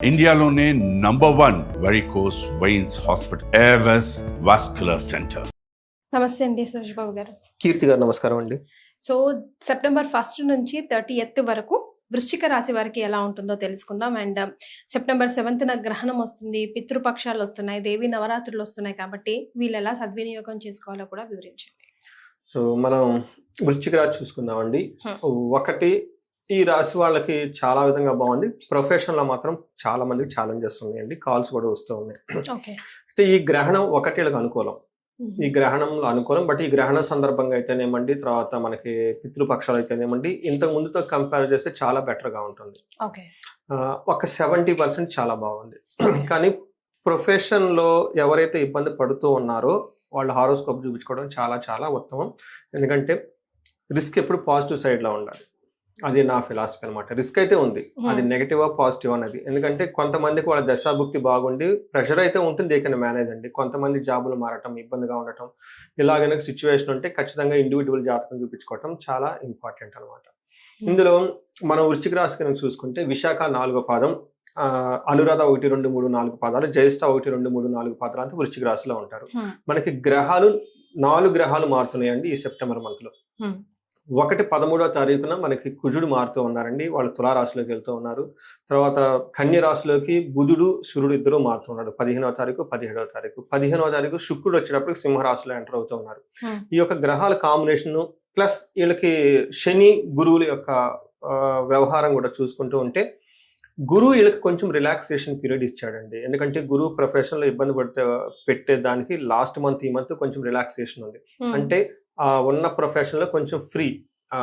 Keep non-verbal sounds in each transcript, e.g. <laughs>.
ఇండియాలోనే number one varicose veins hospital Avis vascular centre నమస్తే అండి సురేష్ బాబు గారు. కీర్తి గారు నమస్కారం అండి. సో సెప్టెంబర్ ఫస్ట్ నుంచి థర్టీ ఎత్ వరకు వృశ్చిక రాశి వారికి ఎలా ఉంటుందో తెలుసుకుందాం. అండ్ సెప్టెంబర్ సెవెంత్న గ్రహణం వస్తుంది పితృపక్షాలు వస్తున్నాయి దేవి నవరాత్రులు వస్తున్నాయి కాబట్టి వీళ్ళు ఎలా సద్వినియోగం చేసుకోవాలో కూడా వివరించండి. సో మనం వృశ్చిక రాశి చూసుకుందామండి. ఒకటి ఈ రాశి వాళ్ళకి చాలా విధంగా బాగుంది. ప్రొఫెషన్లో మాత్రం చాలా మందికి ఛాలెంజెస్ ఉన్నాయండి కాల్స్ కూడా వస్తూ ఉన్నాయి. అయితే ఈ గ్రహణం ఒకటి వీళ్ళకి అనుకూలం ఈ గ్రహణంలో అనుకూలం. బట్ ఈ గ్రహణ సందర్భంగా అయితేనేమండి తర్వాత మనకి పితృపక్షాలు అయితేనేమండి ఇంతకు ముందుతో కంపేర్ చేస్తే చాలా better గా ఉంటుంది. ఒక సెవెంటీ పర్సెంట్ చాలా బాగుంది. కానీ ప్రొఫెషన్లో ఎవరైతే ఇబ్బంది పడుతూ ఉన్నారో వాళ్ళు హారోస్కోప్ చూపించుకోవడం చాలా చాలా ఉత్తమం. ఎందుకంటే రిస్క్ ఎప్పుడు పాజిటివ్ సైడ్లో ఉండాలి. అది నా ఫిలాసఫీ అనమాట రిస్క్ అయితే ఉంది. అది నెగటివ్ పాజిటివ్ అనేది. ఎందుకంటే కొంతమందికి వాళ్ళ దశాభుక్తి బాగుండి ప్రెషర్ అయితే ఉంటుంది ఏ కెన్ మేనేజ్ అండి. కొంతమంది జాబులు మారటం ఇబ్బందిగా ఉండటం ఇలాగైనా సిచ్యువేషన్ ఉంటే ఖచ్చితంగా ఇండివిజువల్ జాతకం చూపించుకోవటం చాలా ఇంపార్టెంట్ అనమాట ఇందులో మనం వృశ్చిక రాశి కనుక చూసుకుంటే విశాఖ నాలుగో పాదం అనురాధ ఒకటి రెండు మూడు నాలుగు పాదాలు జ్యేష్ఠ ఒకటి రెండు మూడు నాలుగు పాదాలు అంతా వృశ్చిక రాశిలో ఉంటారు. Hmm. మనకి గ్రహాలు నాలుగు గ్రహాలు మారుతున్నాయండి ఈ సెప్టెంబర్ మంత్లో. Hmm. ఒకటి పదమూడో తారీఖున మనకి కుజుడు మారుతూ ఉన్నారండి. వాళ్ళు తులారాశిలోకి వెళ్తూ ఉన్నారు. తర్వాత కన్య రాశిలోకి బుధుడు సూర్యుడు ఇద్దరు మారుతూ ఉన్నారు. పదిహేనవ తారీఖు పదిహేడవ తారీఖు. పదిహేనవ తారీఖు శుక్రుడు వచ్చేటప్పుడు సింహరాశిలో ఎంటర్ అవుతూ ఉన్నారు. ఈ యొక్క గ్రహాల కాంబినేషన్ ప్లస్ వీళ్ళకి శని గురువుల యొక్క వ్యవహారం కూడా చూసుకుంటూ ఉంటే గురువు వీళ్ళకి కొంచెం రిలాక్సేషన్ పీరియడ్ ఇచ్చాడండి. ఎందుకంటే గురువు ప్రొఫెషన్లో ఇబ్బంది పడితే పెట్టే దానికి లాస్ట్ మంత్ ఈ మంత్ కొంచెం రిలాక్సేషన్ ఉంది. అంటే ఉన్న ప్రొఫెషన్లో కొంచెం ఫ్రీ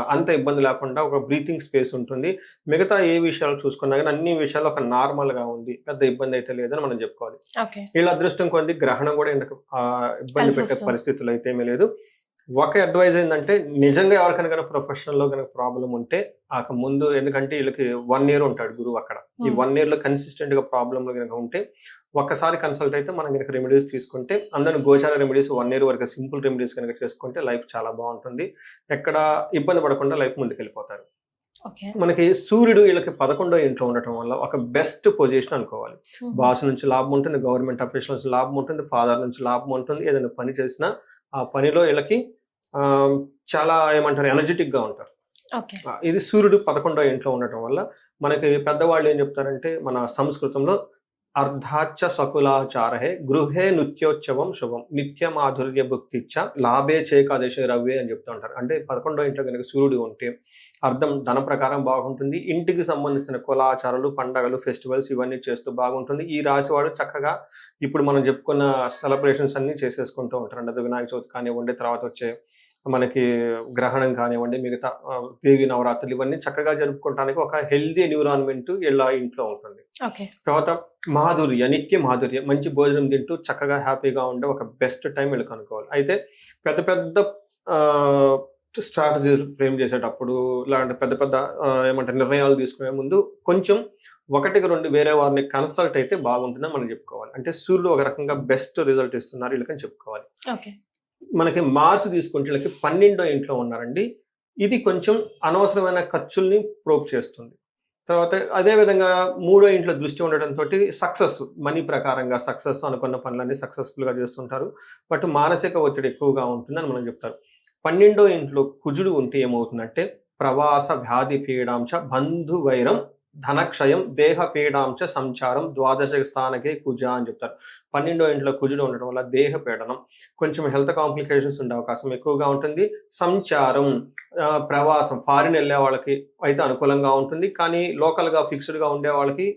అంత ఇబ్బంది లేకుండా ఒక బ్రీతింగ్ స్పేస్ ఉంటుంది. మిగతా ఏ విషయాలు చూసుకున్నా కానీ అన్ని విషయాలు ఒక నార్మల్గా ఉంది. పెద్ద ఇబ్బంది అయితే లేదని మనం చెప్పుకోవాలి. వీళ్ళ అదృష్టం కొద్ది గ్రహణం కూడా ఇబ్బంది పెట్టే. పరిస్థితులు అయితే ఏమీ లేదు. ఒక అడ్వైజ్ ఏంటంటే నిజంగా ఎవరికైనా కనుక ప్రొఫెషనల్లో కనుక ప్రాబ్లం ఉంటే ఆ ముందు ఎందుకంటే వీళ్ళకి వన్ ఇయర్ ఉంటాడు గురువు అక్కడ. ఈ. వన్ ఇయర్లో కన్సిస్టెంట్గా ప్రాబ్లం కనుక ఉంటే ఒక్కసారి కన్సల్ట్ అయితే మనం కనుక రెమెడీస్ తీసుకుంటే అందరిని గోచార రెమెడీస్ వన్ ఇయర్ వరకు సింపుల్ రెమెడీస్ కనుక చేసుకుంటే లైఫ్ చాలా బాగుంటుంది. ఎక్కడ ఇబ్బంది పడకుండా లైఫ్ ముందుకు వెళ్ళిపోతారు ఓకే. మనకి సూర్యుడు వీళ్ళకి పదకొండో ఇంట్లో ఉండటం వల్ల ఒక బెస్ట్ పొజిషన్ అనుకోవాలి. బాస్ నుంచి లాభం ఉంటుంది గవర్నమెంట్ అఫీషియల్ నుంచి లాభం ఉంటుంది ఫాదర్ నుంచి లాభం ఉంటుంది ఏదైనా పని చేసినా ఆ పనిలో వీళ్ళకి చాలా ఏమంటారు ఎనర్జెటిక్గా ఉంటారు. ఇది సూర్యుడు పదకొండో ఇంట్లో ఉండటం వల్ల మనకి పెద్దవాళ్ళు ఏం చెప్తారంటే మన సంస్కృతంలో అర్ధాచ సకులాచారహే గృహే నృత్యోత్సవం శుభం. నిత్య మాధుర్య భుక్తిచ్చ లాభే చేకాదేశ రవ్వే అని చెప్తూ ఉంటారు అంటే పదకొండో ఇంట్లో కనుక సూర్యుడు ఉంటే అర్థం ధన ప్రకారం బాగుంటుంది. ఇంటికి సంబంధించిన కులాచారాలు పండగలు ఫెస్టివల్స్ ఇవన్నీ చేస్తూ బాగుంటుంది. ఈ రాశివాడు చక్కగా ఇప్పుడు మనం చెప్పుకున్న సెలబ్రేషన్స్ అన్ని చేసేసుకుంటూ ఉంటారు అంటే వినాయక చవితి కానివ్వండి తర్వాత వచ్చే మనకి గ్రహణం కానివ్వండి మిగతా దేవి నవరాత్రులు ఇవన్నీ చక్కగా జరుపుకోవడానికి ఒక హెల్దీ ఎన్విరాన్మెంట్ ఇలా ఇంట్లో ఉంటుంది. తర్వాత మాధుర్య నిత్య మాధుర్య మంచి భోజనం తింటూ చక్కగా హ్యాపీగా ఉండే ఒక బెస్ట్ టైం వీళ్ళు కనుక్కోవాలి అయితే పెద్ద పెద్ద స్ట్రాటజీస్ ఫ్రేమ్ చేసేటప్పుడు ఇలాంటి పెద్ద పెద్ద ఆ, ఏమంటారు నిర్ణయాలు తీసుకునే ముందు కొంచెం ఒకటికి రెండు వేరే వారిని కన్సల్ట్ అయితే బాగుంటుందని మనం చెప్పుకోవాలి. అంటే సూర్యుడు ఒక రకంగా బెస్ట్ రిజల్ట్ ఇస్తున్నారు వీళ్ళకని చెప్పుకోవాలి. మనకి మార్స్ తీసుకుంటే వీళ్ళకి పన్నెండో ఇంట్లో ఉన్నారండి. ఇది కొంచెం అనవసరమైన ఖర్చుల్ని ప్రోప్ చేస్తుంది. తర్వాత అదే విధంగా మూడో ఇంట్లో దృష్టి ఉండడంతో సక్సెస్ మనీ ప్రకారంగా సక్సెస్ అనుకున్న పనులన్నీ సక్సెస్ఫుల్గా చేస్తుంటారు. బట్ మానసిక ఒత్తిడి ఎక్కువగా ఉంటుందని మనం చెప్తారు. పన్నెండో ఇంట్లో కుజుడు ఉంటే ఏమవుతుందంటే ప్రవాస వ్యాధి పీడాంశ బంధు వైరం ధనక్షయం దేహపీడాంశ సంచారం ద్వాదశ స్థానకే కుజ అని చెప్తారు. పన్నెండో ఇంట్లో కుజుడు ఉండడం వల్ల దేహ పీడనం కొంచెం హెల్త్ కాంప్లికేషన్స్ ఉండే అవకాశం ఎక్కువగా ఉంటుంది. సంచారం ప్రవాసం ఫారిన్ వెళ్ళే వాళ్ళకి అయితే అనుకూలంగా ఉంటుంది. కానీ లోకల్గా ఫిక్స్డ్గా ఉండే వాళ్ళకి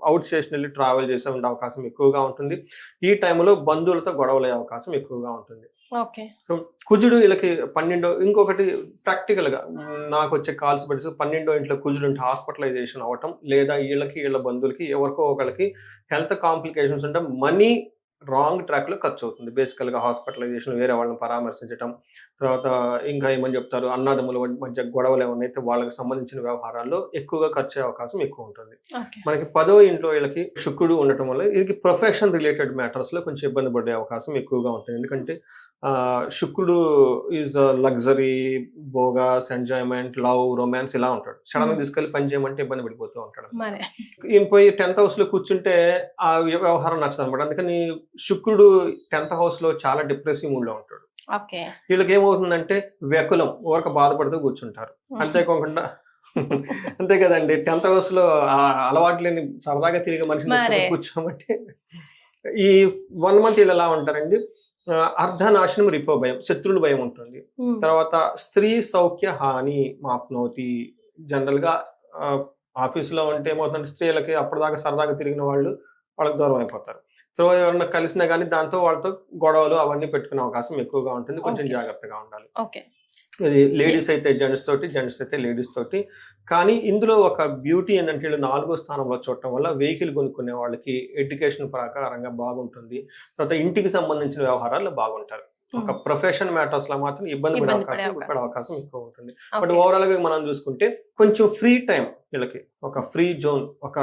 అవుట్ స్టేషన్ వెళ్ళి ట్రావెల్ చేసే ఉండే అవకాశం ఎక్కువగా ఉంటుంది. ఈ టైంలో బంధువులతో గొడవలయ్యే అవకాశం ఎక్కువగా ఉంటుంది. కుజుడు వీళ్ళకి పన్నెండో ఇంకొకటి ప్రాక్టికల్గా నాకు వచ్చే కాల్స్ పెట్టి పన్నెండో ఇంట్లో కుజుడు ఉంటే హాస్పిటలైజేషన్ అవ్వటం లేదా వీళ్ళకి వీళ్ళ బంధువులకి ఎవరికో ఒకరికి హెల్త్ కాంప్లికేషన్స్ ఉంటే మనీ రాంగ్ ట్రాక్లో ఖర్చు అవుతుంది బేసికల్గా హాస్పిటలైజేషన్ వేరే వాళ్ళని పరామర్శించడం తర్వాత ఇంకా ఏమని చెప్తారు? అన్నదమ్ముల మధ్య గొడవలు ఏమన్నా అయితే వాళ్ళకి సంబంధించిన వ్యవహారాల్లో ఎక్కువగా ఖర్చు అయ్యే అవకాశం ఎక్కువ ఉంటుంది మనకి పదో ఇంట్లో వీళ్ళకి శుక్రుడు ఉండటం వల్ల వీళ్ళకి ప్రొఫెషన్ రిలేటెడ్ మ్యాటర్స్లో కొంచెం ఇబ్బంది పడే అవకాశం ఎక్కువగా ఉంటుంది. ఎందుకంటే శుక్రుడు ఈజ్ లగ్జరీ బోగాస్ ఎంజాయ్మెంట్ లవ్ రొమాన్స్ ఇలా ఉంటాడు. సడన్గా Hmm. తీసుకెళ్ళి పని చేయమంటే ఇబ్బంది పడిపోతూ ఉంటాడు. ఈయన పోయి టెన్త్ హౌస్లో కూర్చుంటే ఆ వ్యవహారం నచ్చదు అనమాట అందుకని శుక్రుడు టెన్త్ హౌస్లో చాలా డిప్రెసివ్ మూడ్లో ఉంటాడు. వీళ్ళకి ఏమవుతుందంటే వ్యకులం ఊరక బాధపడుతూ కూర్చుంటారు. <laughs> అంతేకాకుండా అంతే కదండి టెన్త్ హౌస్లో ఆ అలవాటు లేని సరదాగా తిరిగి మనిషిని. తీసుకొని కూర్చోమంటే ఈ వన్ మంత్ వీళ్ళు ఎలా ఉంటారండి? అర్ధనాశనం రిపో భయం శత్రువుల భయం ఉంటుంది. తర్వాత స్త్రీ సౌఖ్య హాని మాప్నోతి. జనరల్గా ఆఫీసులో ఉంటే ఏమవుతుందంటే స్త్రీలకి అప్పటిదాకా సరదాగా తిరిగిన వాళ్ళు వాళ్ళకి దూరం అయిపోతారు. సో ఎవరన్నా కలిసినా కానీ దాంతో వాళ్ళతో గొడవలు అవన్నీ పెట్టుకునే అవకాశం ఎక్కువగా ఉంటుంది. కొంచెం. జాగ్రత్తగా ఉండాలి. ఓకే. ఇది లేడీస్ అయితే జెంట్స్ తోటి జెంట్స్ అయితే లేడీస్ తోటి. కానీ ఇందులో ఒక బ్యూటీ ఏంటంటే వీళ్ళు నాలుగో స్థానంలో చూడటం వల్ల వెహికల్ కొనుక్కునే వాళ్ళకి ఎడ్యుకేషన్ ప్రకారంగా బాగుంటుంది. తర్వాత ఇంటికి సంబంధించిన వ్యవహారాలు బాగుంటారు. ఒక ప్రొఫెషన్ మ్యాటర్స్లో మాత్రం ఇబ్బంది పడే అవకాశం. పడే అవకాశం. ఎక్కువ ఉంటుంది. బట్. ఓవరాల్గా మనం చూసుకుంటే కొంచెం ఫ్రీ టైం వీళ్ళకి ఒక ఫ్రీ జోన్ ఒక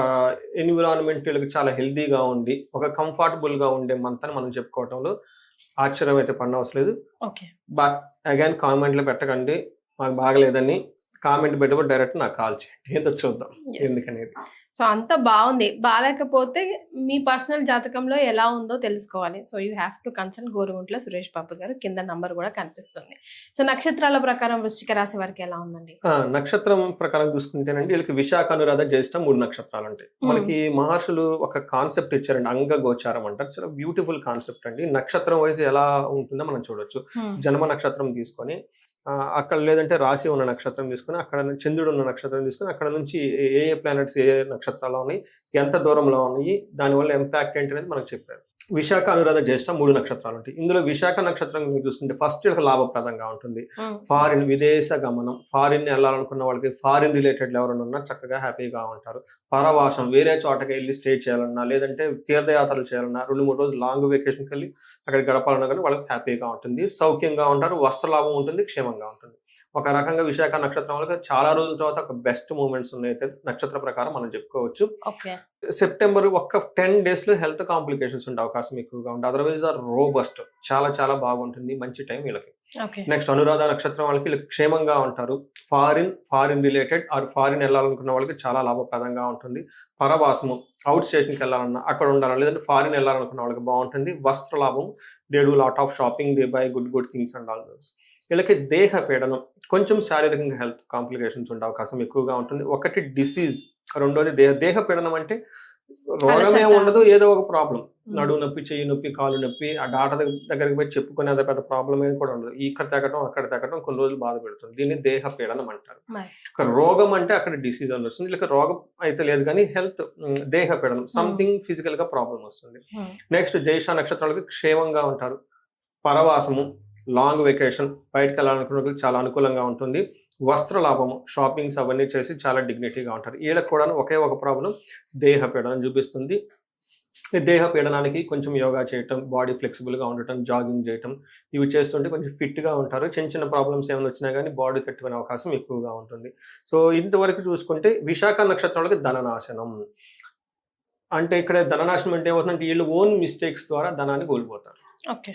ఎన్విరాన్మెంట్ వీళ్ళకి చాలా హెల్దీగా ఉండి ఒక కంఫర్టబుల్గా ఉండే మంత్ అని మనం చెప్పుకోవటంలో ఆశ్చర్యం అయితే పడనవసరం లేదు బట్ అగైన్ కామెంట్లో పెట్టకండి. మాకు బాగలేదని కామెంట్ పెట్టబడి డైరెక్ట్ నాకు కాల్ చేయండి. ఏంటో చూద్దాం. ఎందుకనేది? సో అంత బాగుంది. బాగాలేకపోతే మీ పర్సనల్ జాతకంలో ఎలా ఉందో తెలుసుకోవాలి. So you have to consult Goruguntla Suresh Babu గారు. కింద నంబర్ కూడా కనిపిస్తుంది. సో నక్షత్రాల ప్రకారం వృశ్చిక రాశి వారికి ఎలా ఉందండి? ఆ, నక్షత్రం ప్రకారం చూసుకుంటేనండి వీళ్ళకి విశాఖ అనురాధ జ్యేష్ఠ మూడు నక్షత్రాలు ఉంటాయి. మనకి మహర్షులు ఒక కాన్సెప్ట్ ఇచ్చారండి అంగ గోచారం అంటారు. చాలా బ్యూటిఫుల్ కాన్సెప్ట్ అండి. నక్షత్రం వైజ్ ఎలా ఉంటుందో మనం చూడొచ్చు. జన్మ నక్షత్రం తీసుకొని అక్కడ లేదంటే రాశి ఉన్న నక్షత్రం తీసుకొని అక్కడ నుంచి చంద్రుడు ఉన్న నక్షత్రం తీసుకొని అక్కడ నుంచి ఏ ఏ ప్లానెట్స్ ఏ ఏ నక్షత్రాలు ఉన్నాయి ఎంత దూరంలో ఉన్నాయి దానివల్ల ఇంపాక్ట్ ఏంటి అనేది మనకు చెప్పారు విశాఖ అనురాధ జ్యేష్ఠ మూడు నక్షత్రాలు ఉంటాయి. ఇందులో విశాఖ నక్షత్రం మీరు చూసుకుంటే ఫస్ట్ లాభప్రదంగా ఉంటుంది. ఫారిన్ విదేశ గమనం ఫారిన్ వెళ్ళాలనుకున్న వాళ్ళకి ఫారిన్ రిలేటెడ్ ఎవరైనా ఉన్నా చక్కగా హ్యాపీగా ఉంటారు. పరవాసం వేరే చోటకి వెళ్ళి స్టే చేయాలన్నా లేదంటే తీర్థయాత్రలు చేయాలన్నా రెండు మూడు రోజులు లాంగ్ వెకేషన్కి వెళ్ళి అక్కడ గడపాలన్నా కానీ వాళ్ళకి హ్యాపీగా ఉంటుంది. సౌఖ్యంగా ఉంటారు వస్త్ర లాభం ఉంటుంది క్షేమంగా ఉంటుంది. ఒక రకంగా విశాఖ నక్షత్రం వాళ్ళకి చాలా రోజుల తర్వాత ఒక బెస్ట్ మూమెంట్స్ ఉన్నాయి. నక్షత్ర ప్రకారం మనం చెప్పుకోవచ్చు. సెప్టెంబర్ ఒక్క టెన్ డేస్లో హెల్త్ కాంప్లికేషన్స్ ఉండే అవకాశం ఎక్కువగా ఉంటుంది అదర్వైజ్ ఆర్ రోబస్ట్ చాలా చాలా బాగుంటుంది. మంచి టైం వీళ్ళకి. నెక్స్ట్ అనురాధ నక్షత్రం వాళ్ళకి వీళ్ళకి క్షేమంగా ఉంటారు. Foreign foreign related or foreign వెళ్ళాలనుకున్న వాళ్ళకి చాలా లాభప్రదంగా ఉంటుంది. పరవాసము అవుట్ స్టేషన్కి వెళ్ళాలన్నా అక్కడ ఉండాలన్నా లేదంటే ఫారిన్ వెళ్ళాలనుకున్న వాళ్ళకి బాగుంటుంది. వస్త్ర లాభం they do lot of shopping they buy good good things and all those వీళ్ళకి దేహ పీడనం కొంచెం శారీరకంగా హెల్త్ కాంప్లికేషన్స్ ఉండే అవకాశం ఎక్కువగా ఉంటుంది. ఒకటి డిసీజ్ రెండోది దేహ దేహ పీడనం అంటే రోగమే అలసట. ఉండదు ఏదో ఒక ప్రాబ్లం నడువు నొప్పి చెయ్యి నొప్పి కాలు నొప్పి ఆ డాక్టర్ దగ్గ- దగ్గరికి పోయి చెప్పుకునే అంత పెద్ద ప్రాబ్లం ఏది కూడా ఉండదు. ఇక్కడ తగ్గటం అక్కడ తగ్గటం కొన్ని రోజులు బాధ పెడుతుంది. దీన్ని దేహ పీడనం అంటారు. ఒక రోగం అంటే అక్కడ డిసీజ్ అని వస్తుంది. వీళ్ళకి రోగం అయితే లేదు కానీ హెల్త్ దేహ పీడనం సంథింగ్ ఫిజికల్గా ప్రాబ్లం వస్తుంది. నెక్స్ట్ జైష నక్షత్రాలకి క్షేమంగా ఉంటారు. పరవాసము లాంగ్ వెకేషన్ బయటకు వెళ్ళాలనుకున్న చాలా అనుకూలంగా ఉంటుంది. వస్త్ర లాభము షాపింగ్స్ అవన్నీ చేసి చాలా డిగ్నిటీగా ఉంటారు. వీళ్ళకి కూడా ఒకే ఒక ప్రాబ్లం దేహ పీడనం చూపిస్తుంది. ఈ దేహ పీడనానికి కొంచెం యోగా చేయటం బాడీ ఫ్లెక్సిబుల్గా ఉండటం జాగింగ్ చేయటం ఇవి చేస్తుంటే కొంచెం ఫిట్గా ఉంటారు. చిన్న చిన్న ప్రాబ్లమ్స్ ఏమైనా వచ్చినా కానీ బాడీ తట్టుకునే అవకాశం ఎక్కువగా ఉంటుంది. సో ఇంతవరకు చూసుకుంటే విశాఖ నక్షత్రాలకి ధననాశనం. అంటే ఇక్కడ ధననాశనం అంటే ఏమవుతుందంటే వీళ్ళు ఓన్ మిస్టేక్స్ ద్వారా ధనాన్ని కోల్పోతారు. ఓకే.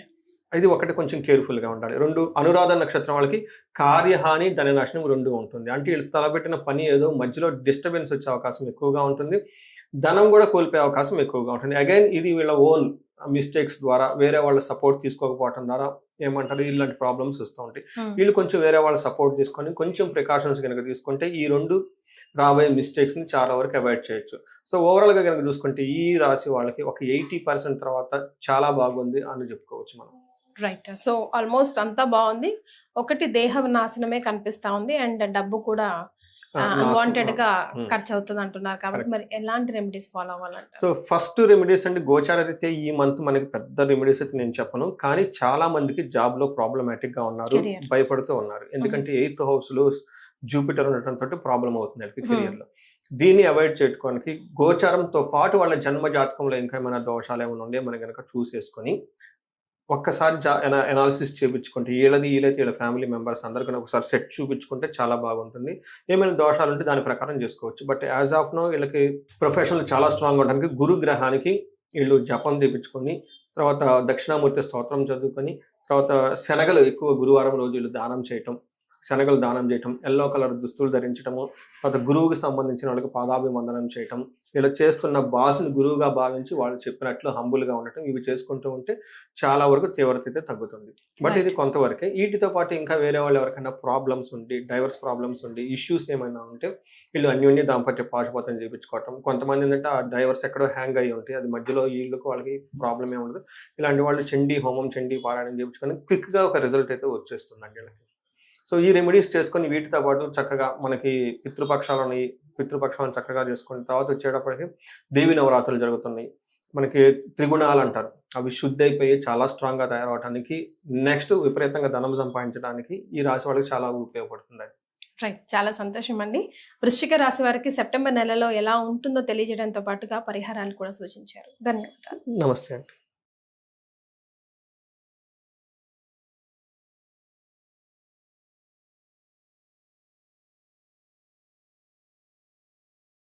ఇది ఒకటి కొంచెం కేర్ఫుల్గా ఉండాలి. రెండు అనురాధ నక్షత్రం వాళ్ళకి కార్యహాని ధననాశనం రెండు ఉంటుంది. అంటే వీళ్ళు తలపెట్టిన పని ఏదో మధ్యలో డిస్టర్బెన్స్ వచ్చే అవకాశం ఎక్కువగా ఉంటుంది. ధనం కూడా కోల్పోయే అవకాశం ఎక్కువగా ఉంటుంది. అగైన్ ఇది వీళ్ళ ఓన్ మిస్టేక్స్ ద్వారా వేరే వాళ్ళ సపోర్ట్ తీసుకోకపోవడం ద్వారా ఏమంటారు? ఇలాంటి ప్రాబ్లమ్స్ వస్తూ ఉంటాయి. వీళ్ళు కొంచెం వేరే వాళ్ళ సపోర్ట్ తీసుకొని కొంచెం ప్రికాషన్స్ కనుక తీసుకుంటే ఈ రెండు రాబోయే మిస్టేక్స్ని చాలా వరకు అవాయిడ్ చేయొచ్చు. సో ఓవరాల్గా కనుక చూసుకుంటే ఈ రాశి వాళ్ళకి ఒక ఎయిటీ పర్సెంట్ తర్వాత చాలా బాగుంది అని చెప్పుకోవచ్చు మనం. రైట్ సో ఆల్మోస్ట్ అంతా బాగుంది. ఒకటి దేహ నాశనమే కనిపిస్తా ఉంది. అండ్ డబ్బు కూడా అన్వాంటెడ్గా. ఖర్చు అవుతుంది అంటున్నారు కాబట్టి మరి ఎలాంటి రెమెడీస్ ఫాలో అవ్వాలంట సో ఫస్ట్ రెమెడీస్ అంటే గోచార రీత్యా ఈ మంత్ మనకి పెద్ద రెమెడీస్ అయితే నేను చెప్పను. కానీ చాలా మందికి జాబ్లో ప్రాబ్లమాటిక్గా ఉన్నారు. భయపడుతూ ఉన్నారు. ఎందుకంటే ఎయిత్ హౌస్లో జూపిటర్ ఉండటం తోటి ప్రాబ్లం అవుతుంది వాళ్ళకి. కెరియర్లో. దీన్ని అవాయిడ్ చేసుకోవడానికి గోచారంతో పాటు వాళ్ళ జన్మ జాతకంలో ఇంకా ఏమైనా దోషాలు ఏమైనా ఉండే మనం కనుక చూసేసుకొని ఒక్కసారి జా ఎనాలిసిస్ చేయించుకుంటే వీళ్ళది వీళ్ళైతే వీళ్ళ ఫ్యామిలీ మెంబర్స్ అందరికీ ఒకసారి సెట్ చూపించుకుంటే చాలా బాగుంటుంది. ఏమైనా దోషాలు ఉంటే దాని ప్రకారం చేసుకోవచ్చు. బట్ యాజ్ ఆఫ్ నో వీళ్ళకి ప్రొఫెషనల్ చాలా స్ట్రాంగ్ ఉండడానికి గురు గ్రహానికి వీళ్ళు జపం తెప్పించుకొని తర్వాత దక్షిణామూర్తి స్తోత్రం చదువుకొని తర్వాత శనగలు ఎక్కువ గురువారం రోజు వీళ్ళు దానం చేయటం శనగలు దానం చేయటం ఎల్లో కలర్ దుస్తులు ధరించడము తర్వాత గురువుకి సంబంధించిన వాళ్ళకి పాదాభివందనం చేయటం ఇలా చేస్తున్న బాస్ని గురువుగా భావించి వాళ్ళు చెప్పినట్లు హంబుల్గా ఉండటం ఇవి చేసుకుంటూ ఉంటే చాలా వరకు తీవ్రత అయితే తగ్గుతుంది. బట్ ఇది కొంతవరకే. వీటితో పాటు ఇంకా వేరే వాళ్ళు ఎవరికైనా ప్రాబ్లమ్స్ ఉండి డైవర్స్ ప్రాబ్లమ్స్ ఉండి ఇష్యూస్ ఏమైనా ఉంటే వీళ్ళు అన్యోన్య దాంపత్య పాశుపతం చేయించుకోవటం కొంతమంది ఏంటంటే ఆ డైవర్స్ ఎక్కడో హ్యాంగ్ అయ్యి ఉంటాయి అది మధ్యలో వీళ్ళకి వాళ్ళకి ప్రాబ్లం ఏమి ఉండదు. ఇలాంటి వాళ్ళు చండీ హోమం చండీ పారాయణం చేయించుకొని క్విక్గా ఒక రిజల్ట్ అయితే వచ్చేస్తుందండి వీళ్ళకి. సో ఈ రెమెడీస్ చేసుకొని వీటితో పాటు చక్కగా మనకి పితృపక్షాలని పితృపక్షాలను చక్కగా చేసుకుని తర్వాత వచ్చేటప్పటికి దేవి నవరాత్రులు జరుగుతున్నాయి. మనకి త్రిగుణాలు అంటారు అవి శుద్ధి అయిపోయి చాలా స్ట్రాంగ్గా తయారవడానికి నెక్స్ట్ విపరీతంగా ధనం సంపాదించడానికి ఈ రాశి వాళ్ళకి చాలా ఉపయోగపడుతుంది. రైట్ చాలా సంతోషం అండి. వృశ్చిక రాశి వారికి సెప్టెంబర్ నెలలో ఎలా ఉంటుందో తెలియజేయడంతో పాటుగా పరిహారాలు కూడా సూచించారు. ధన్యవాదాలు. నమస్తే అండి.